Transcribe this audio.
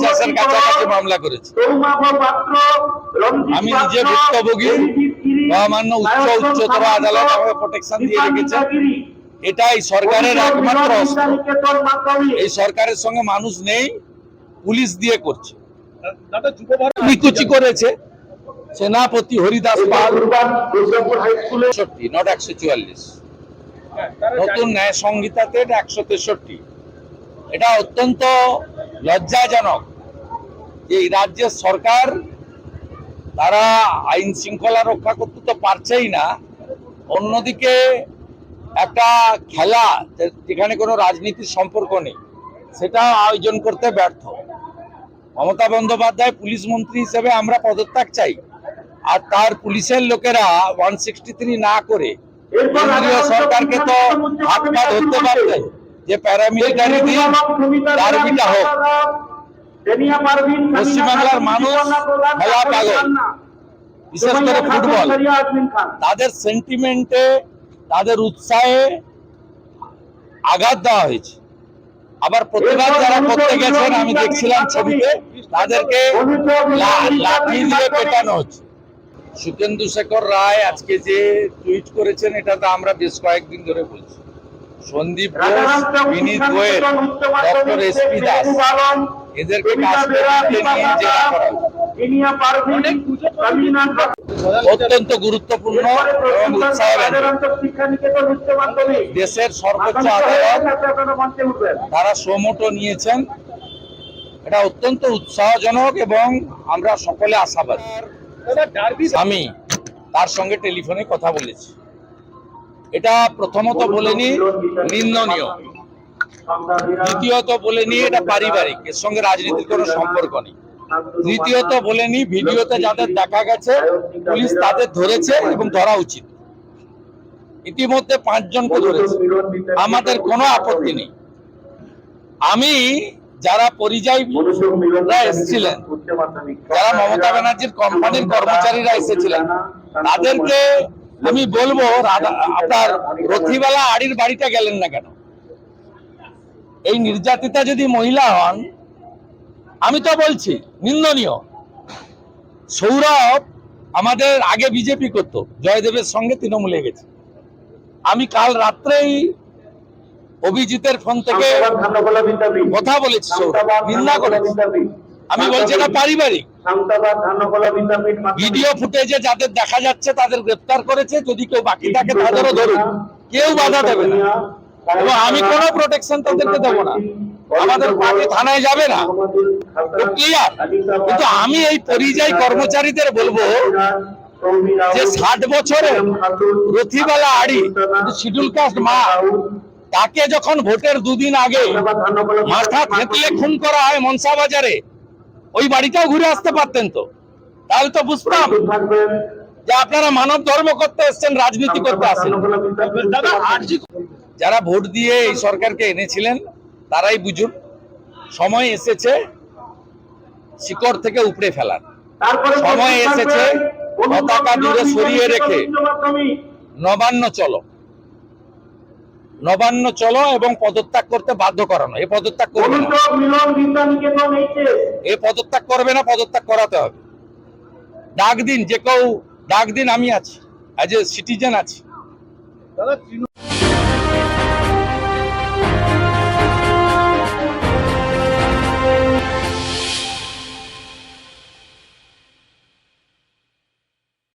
পঞ্চাশের কাছাকাছি মামলা করেছে। আমি নিজে ভুক্তভোগী। মহামান্য উচ্চ উচ্চতর আদালত আমাকে প্রোটেকশন দিয়ে রেখেছে এটাই সরকারের একমাত্র এই সরকারের সঙ্গে মানুষ নেই পুলিশ দিয়ে করছে। নিকুচি করেছে। সেনাপতি হরিদাস পাল। একষট্টি নট একশো চুয়াল্লিশ। নতুন ন্যায় সংহিতাতে একশো তেষট্টি। এটা অত্যন্ত লজ্জাজনক। এই রাজ্যের সরকার তারা আইন শৃঙ্খলা রক্ষা করতে তো পারছেই না। অন্যদিকে একটা খেলা যেখানে কোনো রাজনীতির সম্পর্ক নেই সেটা আয়োজন করতে ব্যর্থ। মমতা বন্দ্যোপাধ্যায় পুলিশ মন্ত্রী হিসেবে আমরা পদত্যাগ চাই। আর তার পুলিশের লোকেরা ওয়ান সিক্সটি থ্রি না করে কেন্দ্রীয় সরকারকে তো হাত পা ধরতে পারবে। যে প্যারামিলিটারি দিয়ে হোক। পশ্চিমবাংলার মানুষ খেলা পাগল। বিশেষ করে ফুটবল। তাদের সেন্টিমেন্টে তাদের উৎসাহে আঘাত দেওয়া হয়েছে। আবার প্রতিবাদ যারা করতে গেছেন আমি দেখছিলাম ছবিতে তাদেরকে লাঠি দিয়ে পেটানো হচ্ছে। সুকেন্দু শেখর রায় আজকে যে টুইট করেছেন এটা তো আমরা বেশ কয়েকদিন ধরে বলছি। Sandip Ghosh Vineet Goyal doctor SP Das. এদেরকে। অত্যন্ত গুরুত্বপূর্ণ এবং দেশের সর্বোচ্চ আদালত তারা সোমোটো নিয়েছেন। এটা অত্যন্ত উৎসাহজনক এবং আমরা সকলে আশাবাদী। আমি তার সঙ্গে টেলিফোনে কথা বলেছি। এটা প্রথমত বলেনি নিন্দনীয়। দ্বিতীয়ত বলেনি এটা পারিবারিক, এর সঙ্গে রাজনীতির কোনো সম্পর্ক নেই। তৃতীয়ত বলেনি ভিডিওতে যাদের দেখা গেছে, পুলিশ তাদের ধরেছে এবং ধরা উচিত। ইতিমধ্যে পাঁচজনকে ধরেছে। আমাদের কোনো আপত্তি নেই। আমি যারা পরিযায়ী এসেছিলেন, যারা মমতা ব্যানার্জির কোম্পানির কর্মচারীরা এসেছিলেন, তাদেরকে আমি বলব আপনার রথিবালা আড়ির বাড়িটা গেলেন না কেন? এই নির্যাতিতা যদি মহিলা হন আমি তো বলছি নিন্দনীয়। সৌরভ আমাদের আগে বিজেপি করত জয়দেবের সঙ্গে তৃণমূলে গেছে। আমি কাল রাত্রেই অভিজিতের ফোন থেকে কথা বলেছি সৌরভ। নিন্দা করেছি। আমি বলছি এটা পারিবারিক। ভিডিও ফুটেজে যাদের দেখা যাচ্ছে তাদের গ্রেফতার করেছে। যদি কেউ বাকি থাকে তাদেরও ধরুন। কেউ বাধা দেবে না। এবং আমি কোনো প্রোটেকশন তাদেরকে দেবো না। আমাদের পার্টি থানায় যাবে না। কিন্তু আমি এই পরিযায়ী কর্মচারীদের বলব যে ষাট বছরে রথিবালা আড়ি শিডিউল কাস্ট মা, তাকে যখন ভোটের দুদিন আগে মাথা থেতলে খুন করা হয় মনসা বাজারে, ওই বাড়িটাও ঘুরে আসতে পারতেন তো। তাহলে তো বুঝতাম যে আপনারা মানব ধর্ম করতে এসছেন, রাজনীতি করতে আসেন। দাদা আরজি যারা ভোট দিয়ে এই সরকারকে এনেছিলেন তারাই বুঝুন সময় এসেছে শিকড় থেকে উপড়ে ফেলার। সময় এসেছে পতাকা দূরে সরিয়ে রেখে। নবান্ন চলো। নবান্ন চলো এবং পদত্যাগ করতে বাধ্য করানো। এ পদত্যাগ করবে না। এ পদত্যাগ করবে না পদত্যাগ করাতে হবে। ডাক দিন যে কেউ ডাক দিন আমি আছি। অ্যাজ এ সিটিজেন আছি।